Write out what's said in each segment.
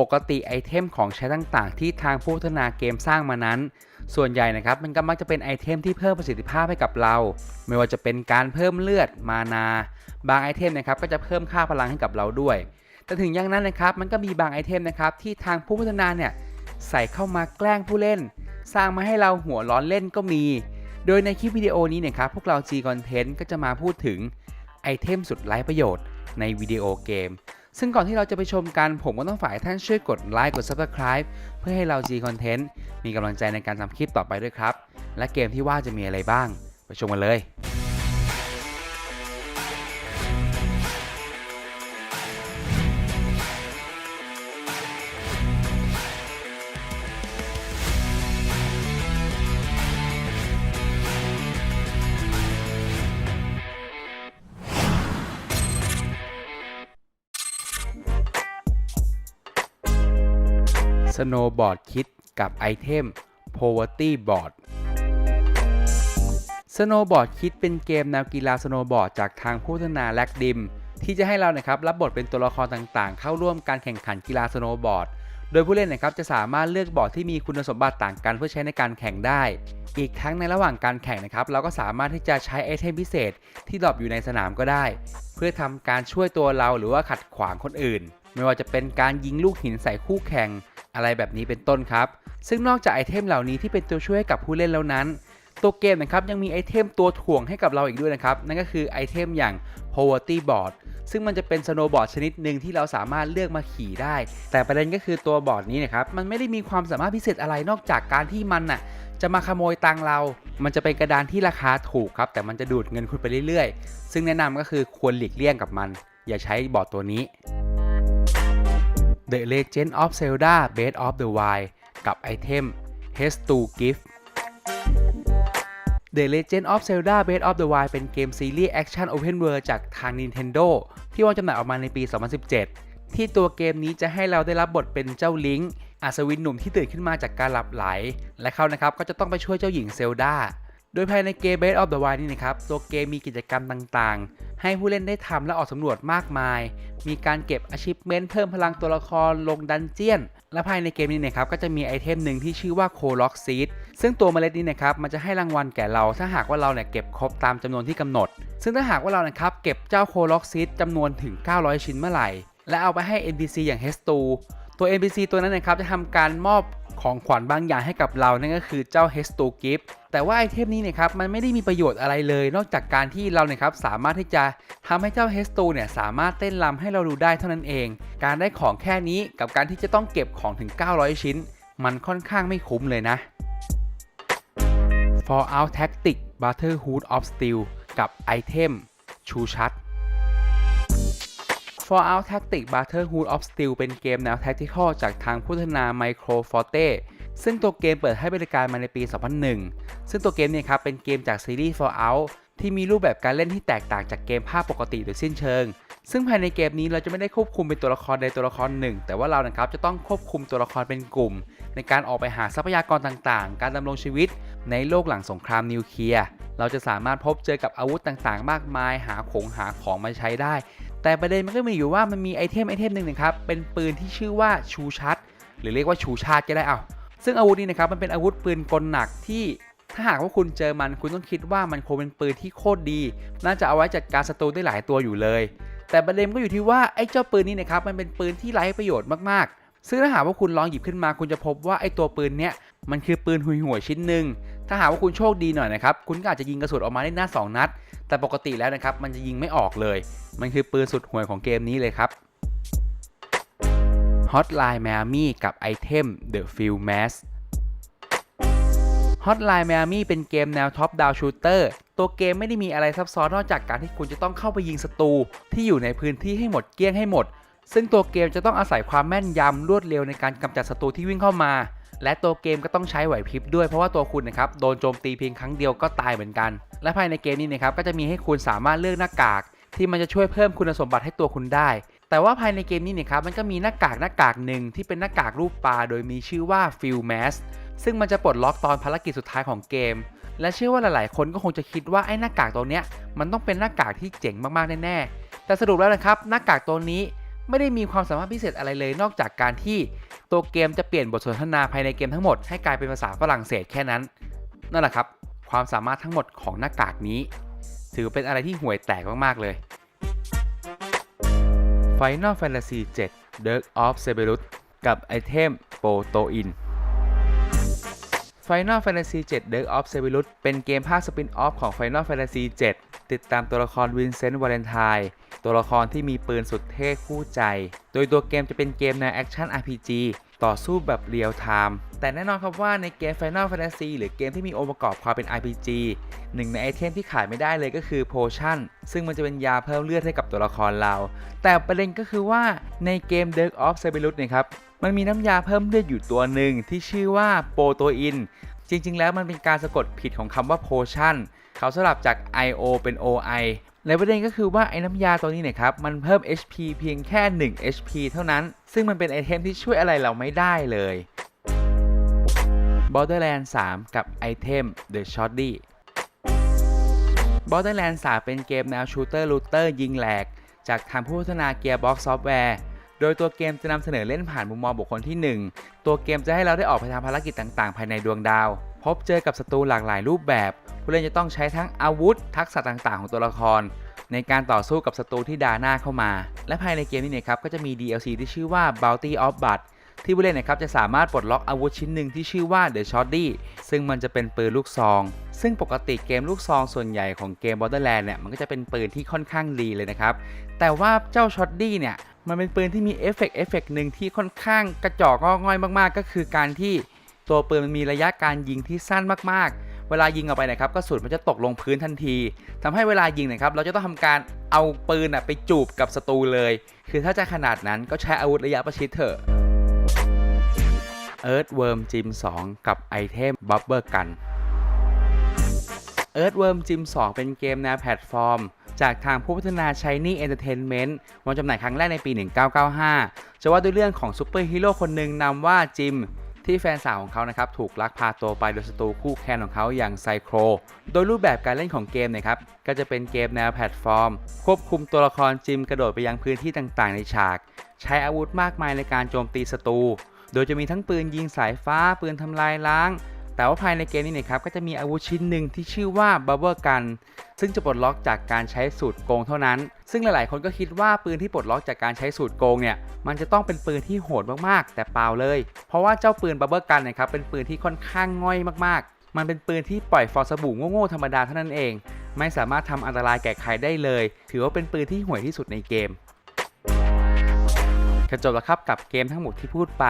ปกติไอเทมของใช้ต่างๆ ที่ทางผู้พัฒนาเกมสร้างมานั้น ส่วนใหญ่นะครับมันก็มักจะเป็นไอเทมที่เพิ่มประสิทธิภาพให้กับเรา ไม่ว่าจะเป็นการเพิ่มเลือดมานา บางไอเทมนะครับก็จะเพิ่มค่าพลังให้กับเราด้วย แต่ถึงอย่างนั้นนะครับมันก็มีบางไอเทมนะครับที่ทางผู้พัฒนาเนี่ยใส่เข้ามาแกล้งผู้เล่น สร้างมาให้เราหัวร้อนเล่นก็มี โดยในคลิปวิดีโอนี้เนะครับพวกเรา G Content ก็จะมาพูดถึงไอเทมสุดไร้ประโยชน์ในวิดีโอเกม ซึ่งก่อนที่เราจะไปชมกัน ผมก็ต้องฝากให้ท่านช่วยกดไลค์กด Subscribe เพื่อให้เรา G Content มีกำลังใจในการทำคลิปต่อไปด้วยครับ และเกมที่ว่าจะมีอะไรบ้าง ไปชมกันเลย Snowboard Kit กับไอเทม Poverty Board Snowboard Kit เป็นเกมแนวกีฬาสโนว์บอร์ดจากทางผู้พัฒนาแลกดิม ที่จะให้เรานะครับรับบทเป็นตัวละครต่างๆ เข้าร่วมการแข่งขันกีฬาสโนว์บอร์ดโดยผู้เล่นนะครับจะสามารถเลือกบอร์ดที่มีคุณสมบัติต่างกันเพื่อใช้ในการแข่งได้ อีกทั้งในระหว่างการแข่งนะครับเราก็สามารถที่จะใช้ไอเทมพิเศษที่ดรอปอยู่ในสนามก็ได้ เพื่อทำการช่วยตัวเราหรือว่าขัดขวางคนอื่น ไม่ว่าจะเป็นการยิงลูกหินใส่คู่แข่ง อะไรแบบนี้เป็นต้นครับ ซึ่งนอกจากไอเทมเหล่านี้ที่เป็นตัวช่วยให้กับผู้เล่นแล้วนั้น ตัวเกมนะครับยังมีไอเทมตัวถ่วงให้กับเราอีกด้วยนะครับ นั่นก็คือไอเทมอย่าง poverty board ซึ่งมันจะเป็นสโนว์บอร์ดชนิดหนึ่งที่เราสามารถเลือกมาขี่ได้ แต่ประเด็นก็คือตัวบอร์ดนี้นะครับ มันไม่ได้มีความสามารถพิเศษอะไรนอกจากการที่มันน่ะจะมาขโมยตังเรา มันจะเป็นกระดานที่ราคาถูกครับ แต่มันจะดูดเงินคุณไปเรื่อยๆ ซึ่งแนะนำก็คือควรหลีกเลี่ยงกับมัน อย่าใช้บอร์ดตัวนี้ The Legend of Zelda Breath of the Wild กับไอเทม H2 Gift The Legend of Zelda Breath of the Wild เป็นเกมซีรีส์แอคชั่น Open World จากทาง Nintendo ที่วางจำหน่ายออกมาในปี 2017 ที่ตัวเกมนี้จะให้เราได้รับบทเป็นเจ้าลิงค์อัศวินหนุ่มที่ตื่นขึ้นมาจากการหลับไหล และเขานะครับก็จะต้องไปช่วยเจ้าหญิงเซลดา โดยภายในเกม Breath of the Wild นี่นะครับ ตัวเกมมีกิจกรรมต่างๆ ให้ผู้เล่นได้ทำและออกสำรวจมากมาย มีการเก็บ achievement เพิ่มพลังตัวละครลงดันเจียน และภายในเกมนี้นะครับ ก็จะมีไอเทมหนึ่งที่ชื่อว่า c o l o c Seed ซึ่งตัวเมล็ดนี้นะครับ มันจะให้รางวัลแก่เรา ถ้าหากว่าเราเนี่ยเก็บครบตามจำนวนที่กำหนด ซึ่งถ้าหากว่าเรานะครับเก็บเจ้า c o l o c Seed จำนวนถึง 900 ชิ้นเมื่อไหร่ และเอาไปให้ NPC อย่าง h e s t u ตัว NPC ตัวนั้นนะครับจะทำการมอบ ของขวัญบางอย่างให้กับเรานั่นก็คือเจ้า h e s t u Gift แต่ว่าไอเทมนี้เนะครับมันไม่ได้มีประโยชน์อะไรเลย นอกจากการที่เราเนี่ยครับสามารถที่จะทำให้เจ้า h e s t u เนี่ยสามารถเต้นรำให้เราดูได้เท่านั้นเอง การได้ของแค่นี้กับการที่จะต้องเก็บของถึง 900 ชิ้น มันค่อนข้างไม่คุ้มเลยนะ Fallout Tactic Brotherhood of Steel กับไอเทมชูชัด Fallout Tactics Brotherhood of Steel เป็นเกมแนว Tactical จากทางผู้พัฒนา Microforte ซึ่งตัวเกมเปิดให้บริการมาในปี 2001 ซึ่งตัวเกมเนี่ยครับเป็นเกมจากซีรีส์ Fallout ที่มีรูปแบบการเล่นที่แตกต่างจากเกมภาพปกติโดยสิ้นเชิง ซึ่งภายในเกมนี้เราจะไม่ได้ควบคุมเป็นตัวละครใดตัวละครหนึ่ง แต่ว่าเรานะครับจะต้องควบคุมตัวละครเป็นกลุ่ม ในการออกไปหาทรัพยากรต่างๆ การดำรงชีวิต ในโลกหลังสงครามนิวเคลียร์ เราจะสามารถพบเจอกับอาวุธต่างๆ มากมาย หาของหาของมาใช้ได้ แต่ประเด็นมันก็มีอยู่ว่ามันมีไอเทมไอเทมหนึ่งนะครับเป็นปืนที่ชื่อว่าชูชัด หรือเรียกว่าชูชาติก็ได้เอาซึ่งอาวุธนี้นะครับมันเป็นอาวุธปืนกลหนักที่ถ้าหากว่าคุณเจอมันคุณต้องคิดว่ามันคงเป็นปืนที่โคตรดี น่าจะเอาไว้จัดการศัตรูได้หลายตัวอยู่เลย แต่ประเด็นก็อยู่ที่ว่าไอ้เจ้าปืนนี้นะครับมันเป็นปืนที่ไร้ประโยชน์มากๆ ซึ่งถ้าหากว่าคุณลองหยิบขึ้นมาคุณจะพบว่าไอ้ตัวปืนเนี้ยมันคือปืนหุยหัวชิ้นหนึ่ง ถ้าหากว่าคุณโชคดีหน่อยนะครับ คุณก็อาจจะยิงกระสุนออกมาได้หน้า 2 นัด แต่ปกติแล้วนะครับ มันจะยิงไม่ออกเลย มันคือปืนสุดห่วยของเกมนี้เลยครับ Hotline Miami กับไอเทม The Field Mask Hotline Miami เป็นเกมแนว Top Down Shooter ตัวเกมไม่ได้มีอะไรซับซ้อนนอกจากการที่คุณจะต้องเข้าไปยิงศัตรูที่อยู่ในพื้นที่ให้หมดเกลี้ยงให้หมด ซึ่งตัวเกมจะต้องอาศัยความแม่นยำรวดเร็วในการกำจัดศัตรูที่วิ่งเข้ามา และตัวเกมก็ต้องใช้ไหวพริบด้วยเพราะว่าตัวคุณนะครับโดนโจมตีเพียงครั้งเดียวก็ตายเหมือนกัน และภายในเกมนี้นะครับก็จะมีให้คุณสามารถเลือกหน้ากาก ที่มันจะช่วยเพิ่มคุณสมบัติให้ตัวคุณได้ แต่ว่าภายในเกมนี้เนี่ยครับมันก็มีหน้ากากหน้ากากหนึ่งที่เป็นหน้ากากรูปปลาโดยมีชื่อว่า f i l Mask ซึ่งมันจะปลดล็อกตอนภารกิจสุดท้ายของเกม และเชื่อว่าหลายๆ คนก็คงจะคิดว่าไอ้หน้ากากตัวเนี้ยมันต้องเป็นหน้ากากที่เจ๋งมากๆแน่ๆแต่สรุปแล้วนะครับหน้ากากตัวนี้ไม่ได้มีความสามารถพิเศษอะไรเลยนอกจากการที่ ตัวเกมจะเปลี่ยนบทสนทนาภายในเกมทั้งหมดให้กลายเป็นภาษาฝรั่งเศสแค่นั้น นั่นแหละครับ ความสามารถทั้งหมดของหน้ากากนี้ ถือเป็นอะไรที่ห่วยแตกมาก ๆ เลย Final Fantasy 7 Dirk of Cerberus กับไอเทมโปโตอิน Final Fantasy 7 Dirk of Cerberus เป็นเกมภาคสปินออฟของ Final Fantasy 7 ติดตามตัวละครวินเซนต์วาเลนไทน์ ตัวละครที่มีปืนสุดเท่คู่ใจ โดยตัวเกมจะเป็นเกมในแอคชั่น RPG ต่อสู้แบบเรียลไทม์แต่แน่นอนครับว่าในเกม Final Fantasy หรือเกมที่มีองค์ประกอบความเป็น RPG หนึ่งในไอเทมที่ขายไม่ได้เลยก็คือโพชั่นซึ่งมันจะเป็นยาเพิ่มเลือดให้กับตัวละครเรา แต่ประเด็นก็คือว่าในเกม Dirk of Cerberus เนี่ยครับมันมีน้ำยาเพิ่มเลือดอยู่ตัวหนึ่งที่ชื่อว่าโปโตอินจริงๆ แล้วมันเป็นการสะกดผิดของคำว่า potion เขาสลับจาก io เป็น oi และประเด็นก็คือว่าไอ้น้ำยาตัวนี้เนี่ยครับมันเพิ่ม HP เพียงแค่ 1 HP เท่านั้น ซึ่งมันเป็นไอเทมที่ช่วยอะไรเราไม่ได้เลย Borderlands 3กับไอเทม The Shoddy Borderlands 3เป็นเกมแนวชูเตอร์ลูเตอร์ยิงแหลก จากทางผู้พัฒนา Gearbox Software โดยตัวเกมจะนำเสนอเล่นผ่านมุมมองบุคคลที่ 1 ตัวเกมจะให้เราได้ออกไปทำภารกิจต่างๆ ภายในดวงดาว พบเจอกับศัตรูหลากหลายรูปแบบ ผู้เล่นจะต้องใช้ทั้งอาวุธ ทักษะต่างๆ ของตัวละคร ในการต่อสู้กับศัตรูที่ดาหน้าเข้ามา และภายในเกมนี้เนี่ยครับก็จะมี DLC ที่ชื่อว่า Bounty of Blood ที่ผู้เล่นนะครับจะสามารถปลดล็อกอาวุธชิ้นหนึ่งที่ชื่อว่า The Shoddy ซึ่งมันจะเป็นปืนลูกซอง ซึ่งปกติเกมลูกซองส่วนใหญ่ของเกม Borderlands เนี่ยมันก็จะเป็นปืนที่ค่อนข้างดีเลยนะครับ แต่ว่าเจ้า Shoddy เนี่ยมันเป็นปืนที่มีเอฟเฟกต์เอฟเฟกต์หนึ่งที่ค่อนข้างกระจอกงอง่อยมากๆ ก็คือการที่ ตัวปืนมันมีระยะการยิงที่สั้นมากๆ เวลายิงออกไปนะครับกระสุนมันจะตกลงพื้นทันทีทำให้เวลายิงนะครับเราจะต้องทำการเอาปืนอะไปจูบกับศัตรูเลย คือถ้าจะขนาดนั้นก็ใช้อาวุธระยะประชิดเถอะ Earthworm Jim 2 กับไอเทม Bubble Gun Earthworm Jim 2 เป็นเกมแนวแพลตฟอร์ม จากทางผู้พัฒนา Shiny Entertainment วางจำหน่ายครั้งแรกในปี 1995 จะว่าด้วยเรื่องของซูเปอร์ฮีโร่คนหนึ่งนามว่าจิม ที่แฟนสาวของเขานะครับถูกลักพาตัวไปโดยศัตรูคู่แค้นของเขาอย่างไซโคร โดยรูปแบบการเล่นของเกมเนะครับก็จะเป็นเกมแนวแพลตฟอร์ม ควบคุมตัวละครจิมกระโดดไปยังพื้นที่ต่างๆ ในฉาก ใช้อาวุธมากมายในการโจมตีศัตรู โดยจะมีทั้งปืนยิงสายฟ้า ปืนทำลายล้าง แต่ว่าภายในเกมนี้นะครับก็จะมีอาวุธชิ้นหนึ่งที่ชื่อว่า Bubble Gun ซึ่งจะปลดล็อกจากการใช้สูตรโกงเท่านั้น ซึ่งหลายๆ คนก็คิดว่าปืนที่ปลดล็อกจากการใช้สูตรโกงเนี่ยมันจะต้องเป็นปืนที่โหดมากๆ แต่เปล่าเลย เพราะว่าเจ้าปืน Bubble Gun นนะครับเป็นปืนที่ค่อนข้างง่อยมากๆ มันเป็นปืนที่ปล่อยฟองสบู่โง่ๆธรรมดาเท่านั้นเอง ไม่สามารถทำอันตรายแก่ใครได้เลย ถือว่าเป็นปืนที่ห่วยที่สุดในเกม ก็จบแล้วครับกับเกมทั้งหมดที่พูดไป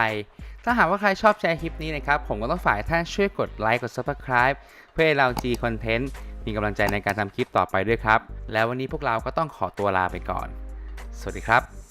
ถ้าหากว่าใครชอบแชร์คลิปนี้นะครับ ผมก็ต้องฝ่ายท่านช่วยกดไลค์กด Subscribe เพื่อให้เรา G Content มีกำลังใจในการทำคลิปต่อไปด้วยครับ แล้ววันนี้พวกเราก็ต้องขอตัวลาไปก่อน สวัสดีครับ